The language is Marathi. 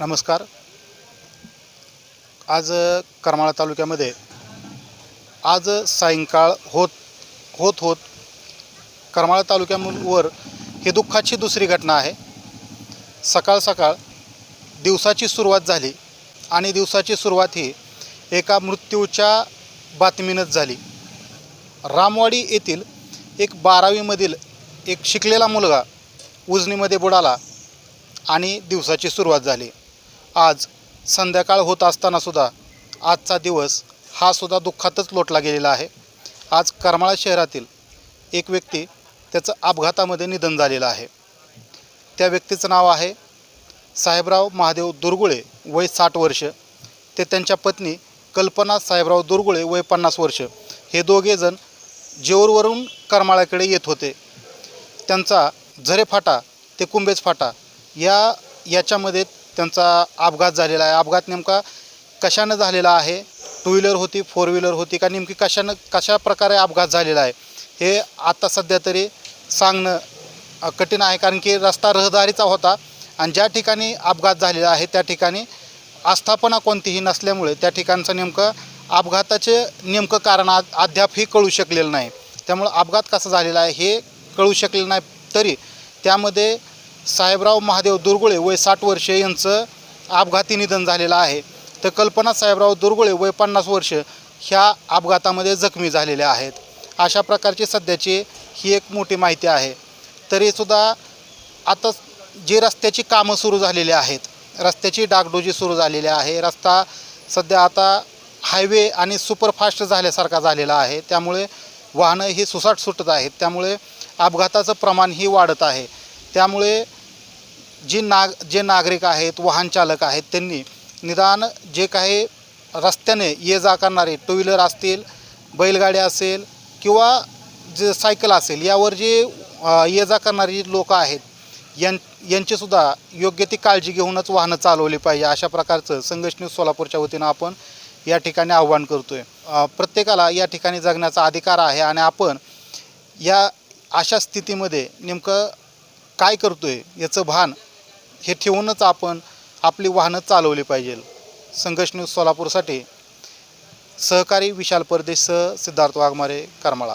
नमस्कार. आज करमाळा तालुक्यामध्ये आज सायंकाळ होत होत होत करमाळा तालुक्यावर ही दुःखाची दुसरी घटना आहे. सकाळ सकाळ दिवसाची सुरुवात झाली आणि दिवसाची सुरुवात ही एका मृत्यूच्या बातमीनंच झाली. रामवाडी येथील एक बारावीमधील एक शिकलेला मुलगा उजनीमध्ये बुडाला आणि दिवसाची सुरुवात झाली. आज संध्याकाळ होत असतानासुद्धा आजचा दिवस हा सुद्धा दुःखातच लोटला गेलेला आहे. आज करमाळा शहरातील एक व्यक्ती त्याचं अपघातामध्ये निधन झालेलं आहे. त्या व्यक्तीचं नाव आहे साहेबराव महादेव दुर्गुळे वय साठ वर्ष. ते त्यांच्या पत्नी कल्पना साहेबराव दुर्गुळे वय पन्नास वर्ष. हे दोघेजण जेऊरवरून करमाळ्याकडे येत होते. त्यांचा झरे फाटा ते कुंभेज फाटा या याच्यामध्ये त्यांचा अपघात झालेला आहे. अपघात नेमका कशानं झालेला आहे? टू व्हीलर होती फोर व्हीलर होती का नेमकी कशानं कशा प्रकारे अपघात झालेला आहे? हे आता सध्या तरी सांगणं कठीण आहे कारण की रस्ता रहदारीचा होता आणि ज्या ठिकाणी अपघात झालेला आहे त्या ठिकाणी आस्थापना कोणतीही नसल्यामुळे त्या ठिकाणचं नेमकं अपघाताचे नेमकं कारण आ अद्यापही कळू शकलेलं नाही. त्यामुळं अपघात कसा झालेला आहे हे कळू शकलेलं नाही तरी त्यामध्ये साहेबराव महादेव दुर्गुळे वय साठ वर्षे यांचं अपघाती निधन झालेलं आहे. तर कल्पना साहेबराव दुर्गुळे वय पन्नास वर्ष ह्या अपघातामध्ये जखमी झालेल्या आहेत. अशा प्रकारची सध्याची ही एक मोठी माहिती आहे. तरीसुद्धा आता जी रस्त्याची कामं सुरू झालेली आहेत रस्त्याची डागडोजी सुरू झालेली आहे रस्ता सध्या आता हायवे आणि सुपरफास्ट झाल्यासारखा झालेला आहे. त्यामुळे वाहनं ही सुसाट सुटत आहेत. त्यामुळे अपघाताचं प्रमाण ही वाढत आहे. त्यामुळे जी नाग जे नागरिक आहेत वाहनचालक आहेत त्यांनी निदान जे काही रस्त्याने ये जा करणारे टू व्हीलर असतील बैलगाडी असेल किंवा जे सायकल असेल यावर जे ये जा करणारी लोकं आहेत यां यांचीसुद्धा योग्य ती काळजी घेऊनच वाहनं चालवली पाहिजे अशा प्रकारचं संघर्ष न्यूज सोलापूरच्या वतीनं आपण या ठिकाणी आव्हान करतो आहे प्रत्येकाला या ठिकाणी जगण्याचा अधिकार आहे आणि आपण या अशा स्थितीमध्ये नेमकं काय करतो आहे याचं भान हे ठेवूनच आपण आपली वाहनं चालवली पाहिजे. संघर्ष न्यूज सोलापूरसाठी सहकारी विशाल परदेशसह सिद्धार्थ वाघमारे करमाळा.